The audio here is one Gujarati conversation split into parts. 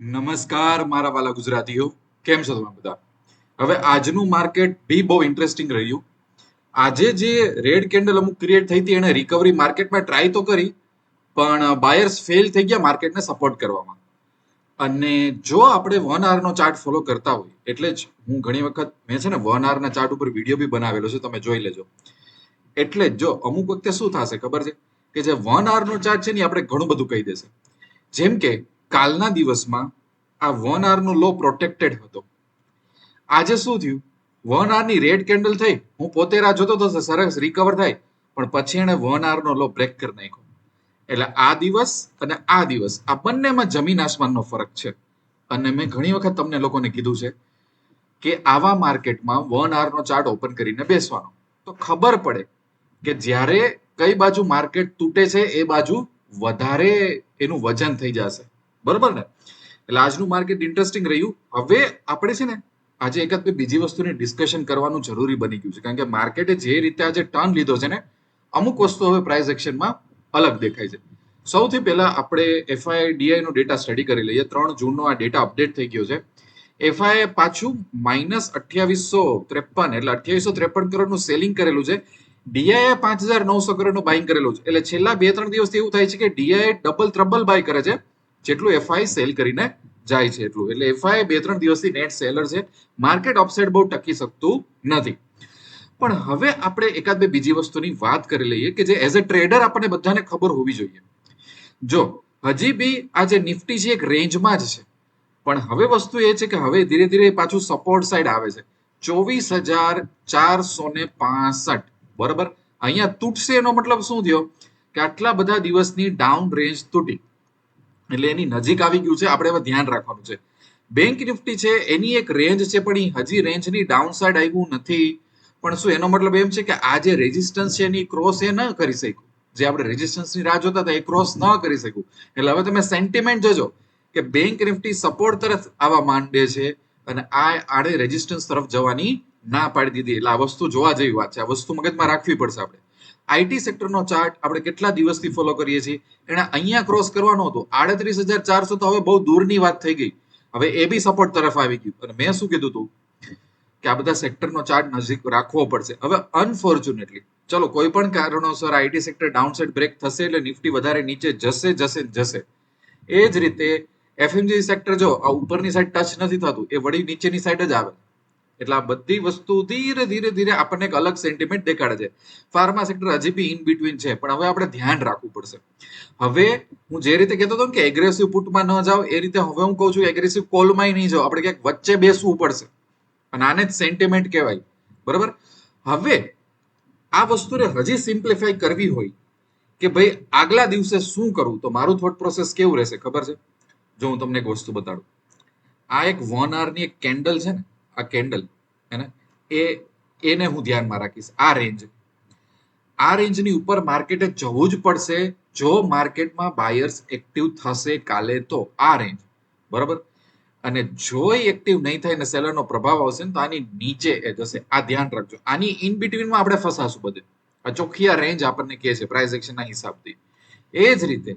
નમસ્કાર, મારા વાલા ગુજરાતીઓ. કેમ છો તમે બધા? હવે આજનું માર્કેટ બી બહુ ઇન્ટરેસ્ટિંગ રહ્યું. આજે જે રેડ કેન્ડલ અમુક ક્રિએટ થઈ હતી, એને રિકવરી માર્કેટમાં ટ્રાય તો કરી, પણ બાયર્સ ફેલ થઈ ગયા માર્કેટને સપોર્ટ કરવામાં. અને જો આપણે વન નો ચાર્ટ ફોલો કરતા હોય, એટલે જ હું ઘણી વખત, મેં છે ને વન ના ચાર્ટ ઉપર વીડિયો બી બનાવેલો છે, તમે જોઈ લેજો. એટલે જ અમુક વખતે શું થશે ખબર છે? કે જે વન નો ચાર્ટ છે ને આપણે ઘણું બધું કહી દેશે. જેમ કે કાલના દિવસમાં આ વન આરનો લો પ્રોટેક્ટેડ હતો. આજે શું થયું? વન આરની રેડ કેન્ડલ થઈ. હું પોતે રાહ જોતો હતો સરસ રિકવર થાય. પણ પછી એણે વન આરનો લો બ્રેક કરી નાખ્યો. એટલે આ દિવસ અને આ દિવસ, આ બંનેમાં જમીન આસમાનનો ફરક છે. અને મેં ઘણી વખત તમને લોકોને કીધું છે કે આવા માર્કેટમાં વન આરનો ચાર્ટ ઓપન કરીને બેસવાનો. તો ખબર પડે કે જ્યારે કઈ બાજુ માર્કેટ તૂટે છે, એ બાજુ વધારે એનું વજન થઈ જશે. બરોબર ને? એટલે આજનું માર્કેટ ઇન્ટરેસ્ટિંગ રહ્યું. હવે આપણે છે ને આજે એકાદ બીજી વસ્તુની ડિસ્કશન કરવાનું જરૂરી બની ગયું છે. કારણ કે માર્કેટે જે રીતે આજે ટર્ન લીધો છે ને, અમુક વસ્તુ હવે પ્રાઇસ એક્શનમાં અલગ દેખાય છે. સૌથી પહેલા આપણે એફઆઈ ડીઆઈ નો ડેટા સ્ટડી કરી લઈએ. ત્રણ જૂનનો આ ડેટા અપડેટ થઈ ગયો છે. એફઆઈ પાછું માઇનસ અઠ્યાવીસો ત્રેપન, એટલે અઠ્યાવીસો ત્રેપન કરોડનું સેલિંગ કરેલું છે. ડીઆઈએ પાંચ હજાર નવસો કરોડનું બાઇંગ કરેલું છે. એટલે છેલ્લા બે ત્રણ દિવસથી એવું થાય છે કે ડીઆઈ ડબલ ત્રબલ બાય કરે છે. જેટલું એફઆઈ સેલ કરીને જાય છે એટલું. એટલે એફઆઈ બે ત્રણ દિવસથી નેટ સેલર છે. માર્કેટ ઓફસેટ બહુ ટકી શકતું નથી. પણ હવે આપણે એકાદ બે બીજી વસ્તુની વાત કરી લઈએ કે જે એઝ અ ટ્રેડર આપણને બધાને ખબર હોવી જોઈએ. જો, હજી બી આ જે નિફ્ટી છે એક રેન્જમાં જ છે. પણ હવે વસ્તુ એ છે કે હવે ધીરે ધીરે પાછું સપોર્ટ સાઈડ આવે છે. ચોવીસ હજાર ચારસો ને પાસઠ. બરાબર? અહીંયા તૂટશે એનો મતલબ શું થયો? કે આટલા બધા દિવસની ડાઉન રેન્જ તૂટી. એટલે એની નજીક આવી ગયું છે. આપણે હવે ધ્યાન રાખવાનું છે. બેંક નિફ્ટી છે, એની એક રેન્જ છે, પણ હજી રેન્જની ડાઉન સાઈડ આવ્યું નથી. પણ શું એનો મતલબ એમ છે કે આ જે રેઝિસ્ટન્સ છે, એની ક્રોસ એ ન કરી શક્યું. જે આપણે રેઝિસ્ટન્સની રાહ જોતા હતા, એ ક્રોસ ન કરી શક્યું. એટલે હવે તમે સેન્ટિમેન્ટ જોજો કે બેંક નિફ્ટી સપોર્ટ તરફ આવવા માંડે છે અને આ આડે રેઝિસ્ટન્સ તરફ જવાની ના પાડી દીધી. એટલે આ વસ્તુ જોવા જેવી વાત છે. આ વસ્તુ મગજમાં રાખવી પડશે આપણે. આઈટી સેક્ટરનો ચાર્ટ આપણે કેટલા દિવસથી ફોલો કરીએ છીએ? એને અહીંયા ક્રોસ કરવાનો હતો. આડત્રીસ હજાર ચારસો તો હવે બહુ દૂરની વાત થઈ ગઈ. હવે એ બી સપોર્ટ તરફ આવી ગયું. અને મેં શું કીધું હતું કે આ બધા સેક્ટરનો ચાર્ટ નજીક રાખવો પડશે. હવે અનફોર્ચ્યુનેટલી ચલો, કોઈ પણ કારણોસર આઈટી સેક્ટર ડાઉનસાઇડ બ્રેક થશે એટલે નિફ્ટી વધારે નીચે જશે જશે જશે. એ જ રીતે એફએમજી સેક્ટર જો આ ઉપરની સાઈડ ટચ નથી થતું, એ વળી નીચેની સાઈડ જ આવે. એટલે આ બધી વસ્તુ ધીરે ધીરે ધીરે આપણને એક અલગ સેન્ટિમેન્ટ દેખાડે છે. ફાર્મા સેક્ટર હજી બી ઇન બિટવીન છે, પણ હવે આપણે ધ્યાન રાખવું પડશે. હવે હું જે રીતે કહેતો હતો કે એગ્રેસિવ પુટમાં ન જાઓ, એ રીતે હવે હું કહું છું એગ્રેસિવ કોલમાં નહીં જાઓ, આપણે ક્યાંક વચ્ચે બેસવું પડશે. અને આને જ સેન્ટિમેન્ટ કહેવાય. બરાબર? હવે આ વસ્તુને હજી સિમ્પ્લિફાઈ કરવી હોય કે ભાઈ આગલા દિવસે શું કરવું તો મારું થોટ પ્રોસેસ કેવું રહેશે? ખબર છે? જો હું તમને એક વસ્તુ બતાડું. આ એક વન આવરની એક કેન્ડલ છે ને આ કેન્ડલ, હે એ, એને હું ધ્યાનમાં રાખીશ. આ રેન્જ આ રેન્જની ઉપર માર્કેટે જવું જ પડશે. જો માર્કેટમાં બાયર્સ એક્ટિવ થશે કાલે તો આ રેન્જ બરાબર? અને જો એ એક્ટિવ નહીં થાય ને સેલરનો પ્રભાવ આવશે ને તો આની નીચે એ જશે. આ ધ્યાન રાખજો. આની ઇન બિટવીનમાં આપણે ફસાશું બધે. આ ચોખ્ખી આ રેન્જ આપણને કહે છે પ્રાઇસ એક્શનના હિસાબથી. એ જ રીતે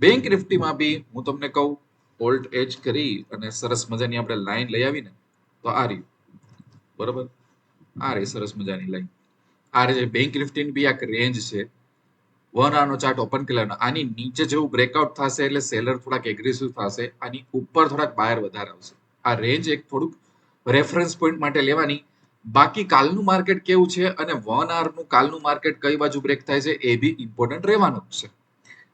બેંક નિફ્ટીમાં બી હું તમને કહું ઓલ્ટ એજ કરી અને સરસ મજાની આપણે લાઈન લઈ આવીને તો આ રહી બરોબર? આ રહી, સરસ મજાની લાઈન આ રીતે બેંક નિફ્ટીની બી એક રેન્જ છે. વન આનો ચાર્ટ ઓપન કરેલો આની નીચે જેવું બ્રેકઆઉટ થશે એટલે સેલર થોડાક એગ્રેસિવ થશે, આની ઉપર થોડાક બાયર વધારે આવશે. આ રેન્જ એક થોડુંક રેફરન્સ પોઈન્ટ માટે લેવાની. બાકી કાલનું માર્કેટ કેવું છે અને વનનું કાલનું માર્કેટ કઈ બાજુ બ્રેક થાય છે એ બી ઇમ્પોર્ટન્ટ રહેવાનું છે.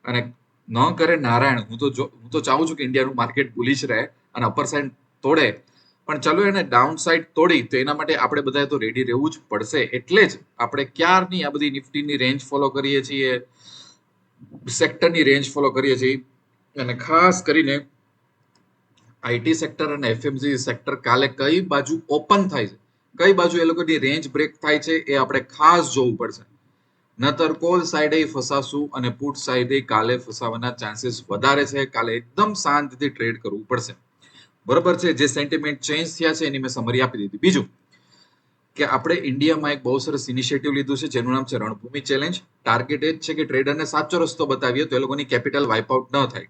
અને ન કરે નારાયણ, હું તો હું તો ચાહું છું કે ઇન્ડિયાનું માર્કેટ બુલિશ રહે અને અપર સાઇડ તોડે. પણ ચલો એને ડાઉન સાઈડ તોડી તો એના માટે આપણે બધાએ તો રેડી રહેવું જ પડશે. એટલે જ આપણે ક્યારની આ બધી નિફ્ટીની રેન્જ ફોલો કરીએ છીએ? સેક્ટરની રેન્જ ફોલો કરીએ છીએ. અને ખાસ કરીને આઈટી સેક્ટર અને એફએમસી સેક્ટર કાલે કઈ બાજુ ઓપન થાય છે? કઈ બાજુ એ લોકોની રેન્જ બ્રેક થાય છે એ આપણે ખાસ જોવું પડશે. નતર કોલ સાઈડે ફસાશું અને પુટ સાઈડે કાલે ફસાવાના ચાન્સીસ વધારે છે. કાલે એકદમ શાંતિથી ટ્રેડ કરવું પડશે. બરોબર છે, જે સેન્ટિમેન્ટ ચેન્જ થયા છે, એની મેં સમરી આપી દીધી. બીજું કે આપણે ઇન્ડિયામાં એક બહુ સરસ ઇનિશિયેટિવ લીધું છે, જેનું નામ છે રણભૂમિ ચેલેન્જ ટાર્ગેટ એ જ છે કે ટ્રેડરને સાચો રસ્તો બતાવીએ તો એ લોકોની કેપિટલ વાઇપ આઉટ ન થાય.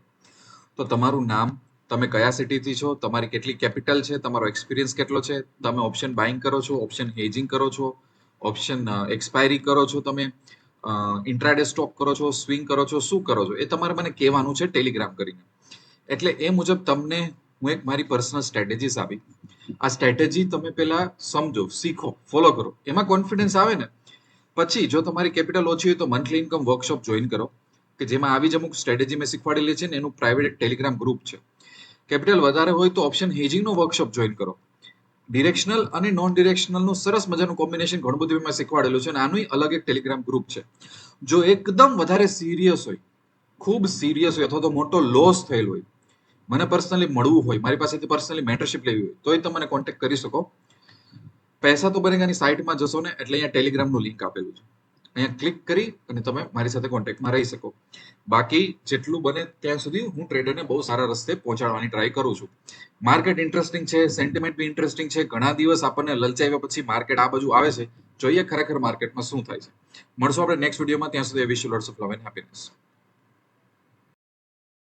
તો તમારું નામ, તમે કયા સિટીથી છો, તમારી કેટલી કેપિટલ છે, તમારો એક્સપિરિયન્સ કેટલો છે, તમે ઓપ્શન બાઇંગ કરો છો ઓપ્શન હેજિંગ કરો છો ઓપ્શન એક્સપાયરી કરો છો તમે ઇન્ટ્રાડે સ્ટોક કરો છો સ્વિંગ કરો છો, શું કરો છો, એ તમારે મને કહેવાનું છે ટેલિગ્રામ કરીને. એટલે એ મુજબ તમને હું એક મારી પર્સનલ સ્ટ્રેટેજીસ આપી. આ સ્ટ્રેટેજી તમે પહેલા સમજો, શીખો ફોલો કરો. એમાં કોન્ફિડન્સ આવે ને? પછી જો તમારી કેપિટલ ઓછી હોય તો મંથલી ઇન્કમ વર્કશોપ જોઈન કરો, કે જેમાં આવી જ અમુક સ્ટ્રેટેજી મેં શીખવાડેલી છે ને એનું પ્રાઇવેટ ટેલિગ્રામ ગ્રુપ છે. કેપિટલ વધારે હોય તો ઓપ્શન હેજિંગનો વર્કશોપ જોઈન કરો. ડિરેક્શનલ અને નોન ડિરેક્શનલનું સરસ મજાનું કોમ્બિનેશન ઘણું બધું મેં શીખવાડેલું છે અને આનું અલગ એક ટેલિગ્રામ ગ્રુપ છે. જો એકદમ વધારે સિરિયસ હોય, ખૂબ સિરિયસ હોય અથવા તો મોટો લોસ થયેલો હોય મને પર્સનલી મળવું હોય, મારી પાસેથી પર્સનલી મેન્ટરશિપ લેવી હોય તોય તમે મને કોન્ટેક્ટ કરી શકો. પૈસા તો બનેગાની સાઇટમાં જશો ને, એટલે અહીંયા ટેલિગ્રામનું લિંક આપેલું છે. અહીંયા ક્લિક કરી અને તમે મારી સાથે કોન્ટેક્ટમાં રહી શકો. બાકી જેટલું બને ત્યાં સુધી હું ટ્રેડરને બહુ સારા રસ્તે પહોંચાડવાની ટ્રાય કરું છું. માર્કેટ ઇન્ટરેસ્ટિંગ છે સેન્ટિમેન્ટ બી ઇન્ટરેસ્ટિંગ છે. ઘણા દિવસ આપણને લલચાવ્યા પછી માર્કેટ આ બાજુ આવે છે. જોઈએ ખરેખર માર્કેટમાં શું થાય છે. મળશું આપણે નેક્સ્ટ વિડીયોમાં ત્યાં સુધી wish you lots of love and happiness